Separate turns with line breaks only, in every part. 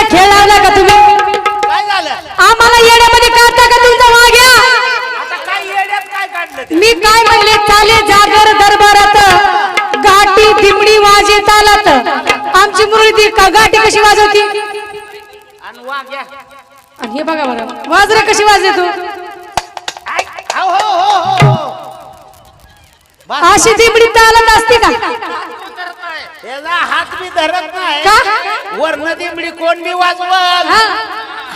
काढायचा खेळ लावला का तुम्ही?
काय झालं?
आम्हाला येण्यामध्ये काढता का तुमचा वाघ्या?
आता काय येड्यात काय काढलं ते?
मी काय म्हणले चाले जागर दरबारात गाठी दिमडी वाजे चालत. आमची मुरळी ती का गाठी कशी वाजवती?
आणि
हे बघा बरं वाजरे कशी वाजते तू
आय, हो, हो, हो, हो, हो. बस,
अशी दिमडी चालत असते.
त्याचा हात बी धरत नाही.
का?
वरण दिमडी कोण बी वाजवल?
हा.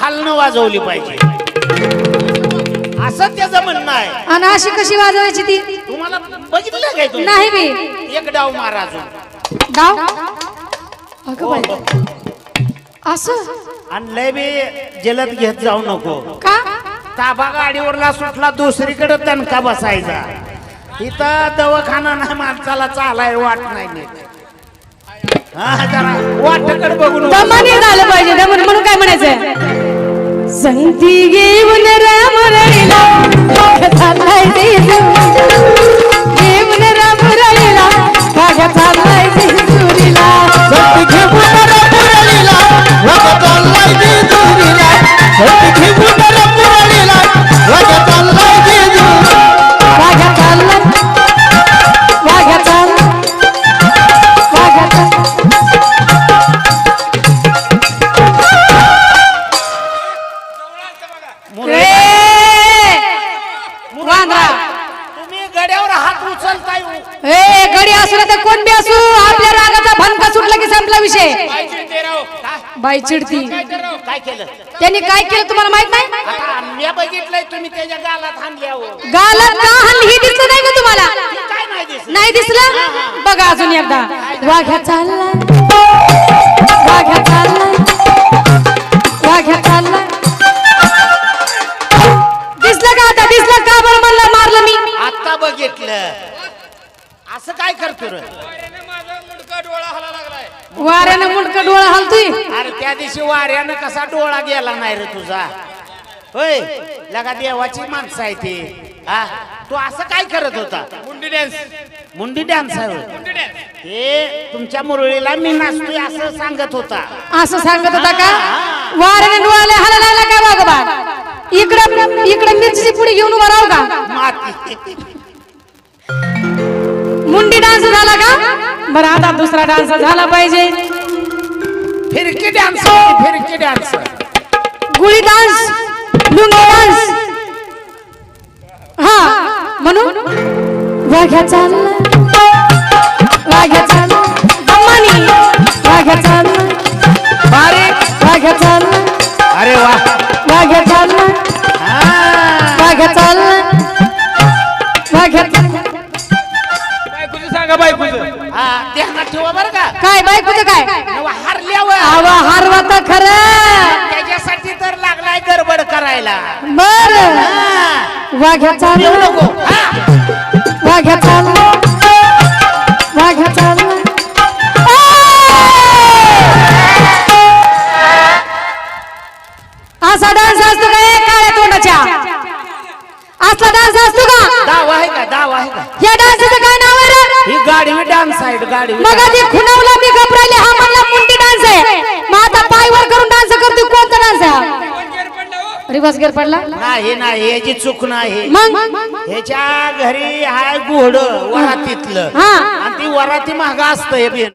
खालनं वाजवली पाहिजे. असं त्याचं म्हणणं आहे.
आणि अशी कशी वाजवायची ती?
तुम्हाला बघितलं काय तुम्ही?
नाही बी.
एक डाव मारा अजून.
डाव? अगं बाई. असं?
आणि लय बी जलद घेत जाऊ नको.
का?
ताबा गाडीवरला सुटला दुसरीकडे तणका बसायचा. इथं दवाखाना नाही माणसाला चालाय वाट नाही नीट. हा वाटकडे बघून
दमाने झालं पाहिजे दमन. म्हणून काय म्हणायचं संती घेऊन राम रळीला चाललाय घेऊन. राम रळीला माझ्या चाललाय जेजुरीला वाघ्या वांद्रा.
तुम्ही गड्यावर हात उचलताय
ए गडी असू ना तर कोण बी असू? आपल्या रागाचा भनका सुटला की संपला विषय. बाई चिडती
काय? केलं?
त्यांनी काय केलं तुम्हाला माहीत नाही?
आता मी बघितलंय तुम्ही त्याच्या गालात
गालात का हल्ली ही दिसलं नाही का तुम्हाला?
काय नाही दिसत
नाही दिसलं? बघा अजून एकदा. वाघ्या चालला
बघितलं असं काय करतो रे?
वाऱ्यानं मुंडक डोळा हलतोय?
अरे त्या दिवशी वाऱ्यानं कसा डोळा गेला नाही रे तुझा? होय लगा देवाची माणसं आहे ती. हा? तू असं काय करत होता?
मुंडी डान्स
मुंडी डान्स आहे होय. हे तुमच्या मुरळीला मी नाचतोय असं सांगत होता.
असं सांगत होता का? वाऱ्याने डोळ्याला हलायला काय बाबा इकडं इकडं मिरचीची पुडी घेऊन उभा राहू का?
माती.
डान्स झाला का? बरं आता दुसरा डान्स झाला पाहिजे.
फिरकी डान्स फिरकी डान्स.
गुळी डान्स लुंगी डान्स. हा म्हणून वाघ्या चालला तर खरं.
त्याच्यासाठी तर लागलाय गडबड करायला.
बर. वाघ्या
येऊ
चालला
नको. हा.
वाघ्या चालला वाघ्या चालला असा डान्स असतो का? ए काळ्या तोंडाच्या असला डान्स असतो का?
डाव आहे का? डाव आहे का?
या डान्सचं काय नाव आहे रे?
ही गाडवी डान्स आहे गाडवी
मग आधी खुनवला मी घबरायले हा म्हणला पायवर करून डान्स करतो कोणता डान्स आहे? रिवर्स गेअर पडला?
नाही नाही याची चूक नाही.
मग?
ह्याच्या घरी हाय घोड वरातीतलं.
हा.
आणि ती वराती महाग असतं हे बिन.